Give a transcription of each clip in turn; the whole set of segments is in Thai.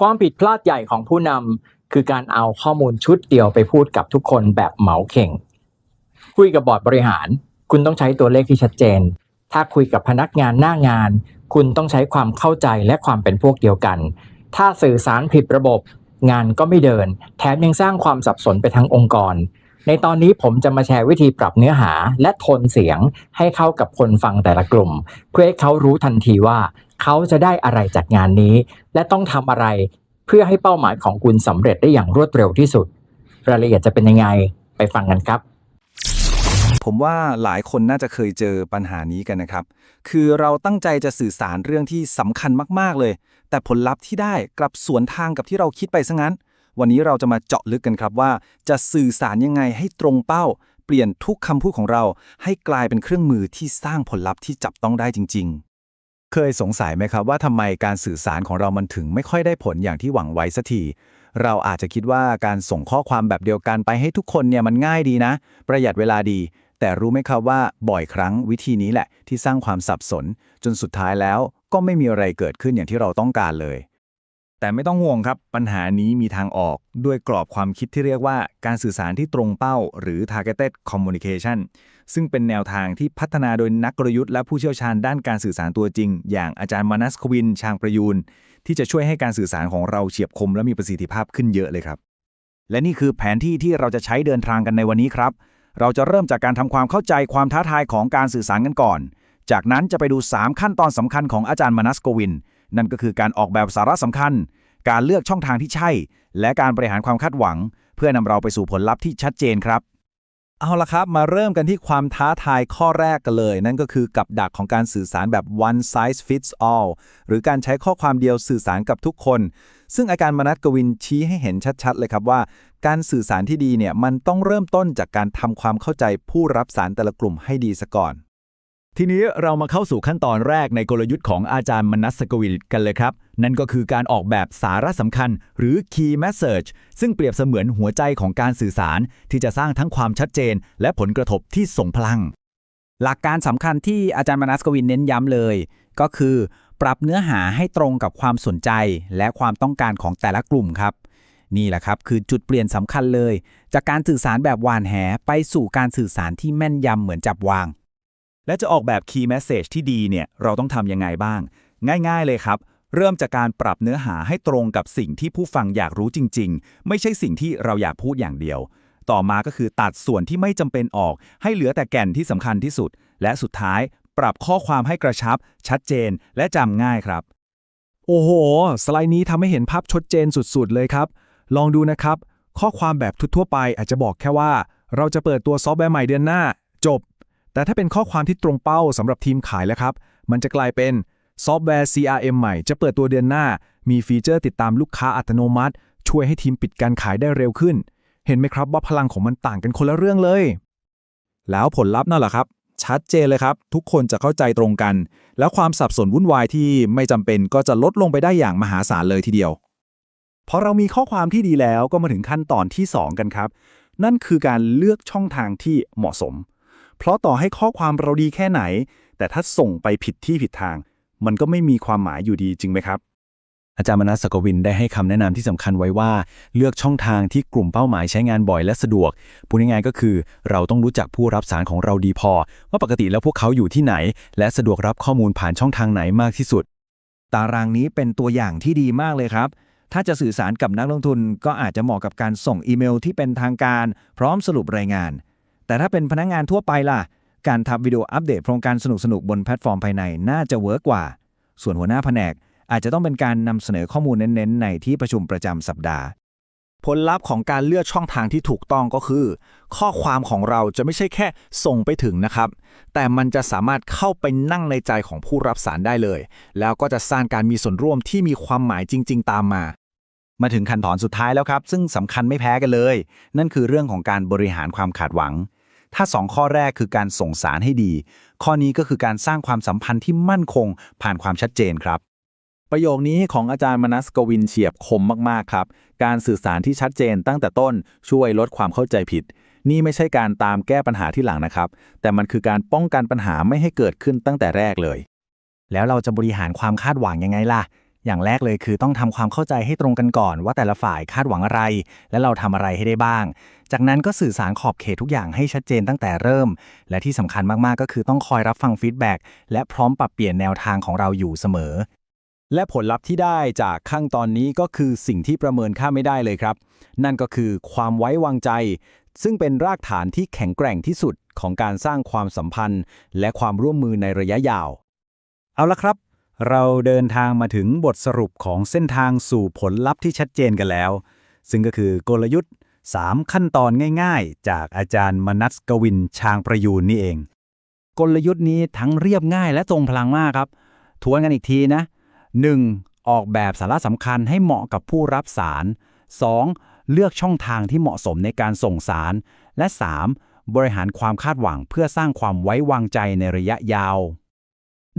ความผิดพลาดใหญ่ของผู้นำคือการเอาข้อมูลชุดเดียวไปพูดกับทุกคนแบบเหมาเข่ง คุยกับบอร์ดบริหาร คุณต้องใช้ตัวเลขที่ชัดเจน ถ้าคุยกับพนักงานหน้างาน คุณต้องใช้ความเข้าใจและความเป็นพวกเดียวกัน ถ้าสื่อสารผิดระบบ งานก็ไม่เดิน แถมยังสร้างความสับสนไปทั้งองค์กร ในตอนนี้ผมจะมาแชร์วิธีปรับเนื้อหาและโทนเสียงให้เข้ากับคนฟังแต่ละกลุ่ม เพื่อให้เขารู้ทันทีว่า เขาจะได้อะไรจากงานนี้ และต้องทำอะไรเพื่อให้เป้าหมายของคุณสำเร็จได้อย่างรวดเร็วที่สุด รายละเอียดจะเป็นยังไงไปฟังกันครับ ผมว่าหลายคนน่าจะเคยเจอปัญหานี้กันนะครับ คือเราตั้งใจจะสื่อสารเรื่องที่สำคัญมากๆเลย แต่ผลลัพธ์ที่ได้กลับสวนทางกับที่เราคิดไปซะงั้น วันนี้เราจะมาเจาะลึกกันครับว่า จะสื่อสารยังไงให้ตรงเป้า เปลี่ยนทุกคำพูดของเรา ให้กลายเป็นเครื่องมือที่สร้างผลลัพธ์ที่จับต้องได้จริง ๆ เคยสงสัยไหมครับว่าทำไมการสื่อสารของเรามันถึงไม่ค่อยได้ผลอย่างที่หวังไว้สักที เราอาจจะคิดว่าการส่งข้อความแบบเดียวกันไปให้ทุกคนเนี่ยมันง่ายดีนะ ประหยัดเวลาดี แต่รู้ไหมครับว่าบ่อยครั้งวิธีนี้แหละที่สร้างความสับสน จนสุดท้ายแล้วก็ไม่มีอะไรเกิดขึ้นอย่างที่เราต้องการเลย แต่ไม่ต้องห่วงครับ ปัญหานี้มีทางออกด้วยกรอบความคิดที่เรียกว่าการสื่อสารที่ตรงเป้า หรือ targeted communication ซึ่งเป็นแนวทางที่พัฒนาโดยนักกลยุทธ์และผู้เชี่ยวชาญด้านการสื่อสารตัวจริง อย่างอาจารย์มานัสควิน ชางประยูน ที่จะช่วยให้การสื่อสารของเราเฉียบคมและมีประสิทธิภาพขึ้นเยอะเลยครับ และนี่คือแผนที่ที่เราจะใช้เดินทางกันในวันนี้ครับ เราจะเริ่มจากการทำความเข้าใจความท้าทายของการสื่อสารกันก่อน จากนั้นจะไปดู 3 ขั้นตอนสำคัญของอาจารย์มานัสโกวิน นั่นก็คือการออกแบบสาระสำคัญ การเลือกช่องทางที่ใช่ และการบริหารความคาดหวัง เพื่อนำเราไปสู่ผลลัพธ์ที่ชัดเจนครับ เอาละครับ มาเริ่มกันที่ความท้าทายข้อแรกกันเลย นั่นก็คือกับดักของการสื่อสารแบบ one size fits all หรือการใช้ข้อความเดียวสื่อสารกับทุกคน ซึ่งอาจารย์มนัสกวินชี้ให้เห็นชัดๆ เลยครับว่า การสื่อสารที่ดีเนี่ยมันต้องเริ่มต้นจากการทำความเข้าใจผู้รับสารแต่ละกลุ่มให้ดีซะก่อน ทีนี้เรามาเข้าสู่ขั้นตอนแรกในกลยุทธ์ของอาจารย์มนัสกวินกันเลยครับ นั่นก็คือการออกแบบสาระสำคัญ หรือ key message ซึ่งเปรียบเสมือนหัวใจของการสื่อสาร ที่จะสร้างทั้งความชัดเจน และผลกระทบที่ส่งพลัง หลักการสำคัญที่อาจารย์มนัสกวินเน้นย้ำเลย ก็คือ ปรับเนื้อหาให้ตรงกับความสนใจ และความต้องการของแต่ละกลุ่มครับ นี่แหละครับคือจุดเปลี่ยนสำคัญเลย จากการสื่อสารแบบหวานแหไปสู่การสื่อสารที่แม่นยำเหมือนจับวาง และจะออกแบบ key message ที่ดีเนี่ยเราต้องทำยังไงบ้าง ง่ายๆเลยครับ เริ่มจากการปรับเนื้อหาให้ตรงกับสิ่งที่ผู้ฟังอยากรู้จริง ๆ ไม่ใช่สิ่งที่เราอยากพูดอย่างเดียว ต่อมาก็คือตัดส่วนที่ไม่จำเป็นออก ให้เหลือแต่แก่นที่สำคัญที่สุด และสุดท้ายปรับข้อความให้กระชับ ชัดเจน และจำง่ายครับ โอ้โห สไลด์นี้ทำให้เห็นภาพชัดเจนสุดๆ เลยครับ ลองดูนะครับ ข้อความแบบทั่วๆไปอาจจะบอกแค่ว่า เราจะเปิดตัวซอฟต์แวร์ใหม่เดือนหน้า แต่ถ้าเป็นข้อความที่ตรงเป้าสำหรับทีมขายแล้วครับ มันจะกลายเป็นซอฟต์แวร์ CRM ใหม่จะเปิดตัวเดือนหน้า มีฟีเจอร์ติดตามลูกค้าอัตโนมัติ ช่วยให้ทีมปิดการขายได้เร็วขึ้น เห็นไหมครับว่าพลังของมันต่างกันคนละเรื่องเลย แล้วผลลัพธ์นั่นแหละครับ ชัดเจนเลยครับ ทุกคนจะเข้าใจตรงกัน แล้วความสับสนวุ่นวายที่ไม่จำเป็นก็จะลดลงไปได้อย่างมหาศาลเลยทีเดียวพอเรามีข้อความที่ดีแล้วก็มาถึงขั้นตอนที่ 2 กันครับ นั่นคือการเลือกช่องทางที่เหมาะสม เพราะต่อให้ข้อความเราดีแค่ไหน แต่ถ้าส่งไปผิดที่ผิดทาง มันก็ไม่มีความหมายอยู่ดีจริงไหมครับ อาจารย์มนัสสกวินได้ให้คำแนะนำที่สำคัญไว้ว่า เลือกช่องทางที่กลุ่มเป้าหมายใช้งานบ่อยและสะดวกพูดง่ายๆก็คือ เราต้องรู้จักผู้รับสารของเราดีพอ ว่าปกติแล้วพวกเขาอยู่ที่ไหน และสะดวกรับข้อมูลผ่านช่องทางไหนมากที่สุด ตารางนี้เป็นตัวอย่างที่ดีมากเลยครับถ้าจะสื่อสารกับนักลงทุนก็อาจจะเหมาะกับการส่งอีเมลที่เป็นทางการ พร้อมสรุปรายงาน แต่ถ้าเป็นพนักงานทั่วไปล่ะ การทำวิดีโออัปเดตโครงการสนุกๆ บนแพลตฟอร์มภายในน่าจะเวิร์กกว่า ส่วนหัวหน้าแผนกอาจจะต้องเป็นการนำเสนอข้อมูลเน้นๆ ในที่ประชุมประจำสัปดาห์ ผลลัพธ์ของการเลือกช่องทางที่ถูกต้องก็คือ ข้อความของเราจะไม่ใช่แค่ส่งไปถึงนะครับ แต่มันจะสามารถเข้าไปนั่งในใจของผู้รับสารได้เลย แล้วก็จะสร้างการมีส่วนร่วมที่มีความหมายจริง ๆ ตามมา มาถึงขั้นตอนสุดท้ายแล้วครับ ซึ่งสำคัญไม่แพ้กันเลย นั่นคือเรื่องของการบริหารความขาดหวัง ถ้า 2 ข้อแรกคือการส่งสารให้ดี ข้อนี้ก็คือการสร้างความสัมพันธ์ที่มั่นคง ผ่านความชัดเจนครับ ประโยคนี้ของอาจารย์มนัสกวินเฉียบคมมาก ๆ ครับ การสื่อสารที่ชัดเจนตั้งแต่ต้นช่วยลดความเข้าใจผิด นี่ไม่ใช่การตามแก้ปัญหาที่หลังนะครับ แต่มันคือการป้องกันปัญหาไม่ให้เกิดขึ้นตั้งแต่แรกเลย แล้วเราจะบริหารความคาดหวังยังไงล่ะ อย่างแรกเลยคือต้องทำความเข้าใจให้ตรงกันก่อน ว่าแต่ละฝ่ายคาดหวังอะไร และเราทำอะไรให้ได้บ้าง จากนั้นก็สื่อสารขอบเขตทุกอย่างให้ชัดเจนตั้งแต่เริ่ม และที่สำคัญมากๆก็คือต้องคอยรับฟังฟีดแบ็กและพร้อมปรับเปลี่ยนแนวทางของเราอยู่เสมอ และผลลัพธ์ที่ได้จากขั้นตอนนี้ก็คือสิ่งที่ประเมินค่าไม่ได้เลยครับ นั่นก็คือความไว้วางใจ ซึ่งเป็นรากฐานที่แข็งแกร่งที่สุดของการสร้างความสัมพันธ์ และความร่วมมือในระยะยาว เอาละครับ เราเดินทางมาถึงบทสรุปของเส้นทางสู่ผลลัพธ์ที่ชัดเจนกันแล้ว ซึ่งก็คือกลยุทธ์ 3 ขั้นตอนง่ายๆ จากอาจารย์มนัสกวินชางประยูนนี่เอง กลยุทธ์นี้ทั้งเรียบง่ายและทรงพลังมากครับ ทวนกันอีกทีนะ 1. ออกแบบสาระสำคัญให้เหมาะกับผู้รับสาร 2. เลือกช่องทางที่เหมาะสมในการส่งสาร และ 3. บริหารความคาดหวังเพื่อสร้างความไว้วางใจในระยะยาว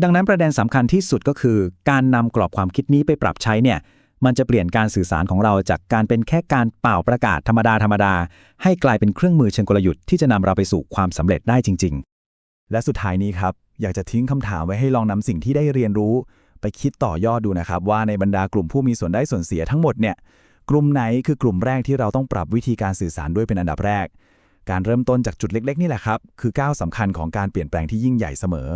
ดังนั้นประเด็นสำคัญที่สุดก็คือ การนำกรอบความคิดนี้ไปปรับใช้เนี่ยมันจะเปลี่ยนการสื่อสารของเราจากการเป็นแค่การเป่าประกาศธรรมดาธรรมดา ให้กลายเป็นเครื่องมือเชิงกลยุทธ์ที่จะนำเราไปสู่ความสำเร็จได้จริง ๆ และสุดท้ายนี้ครับ อยากจะทิ้งคำถามไว้ให้ลองนำสิ่งที่ได้เรียนรู้ ไปคิดต่อยอดดูนะครับ ว่าในบรรดากลุ่มผู้มีส่วนได้ส่วนเสียทั้งหมดเนี่ยกลุ่มไหนคือกลุ่มแรกที่เราต้องปรับวิธีการสื่อสารด้วยเป็นอันดับแรก การเริ่มต้นจากจุดเล็ก ๆ นี่แหละครับคือก้าวสำคัญของการเปลี่ยนแปลงที่ยิ่งใหญ่เสมอ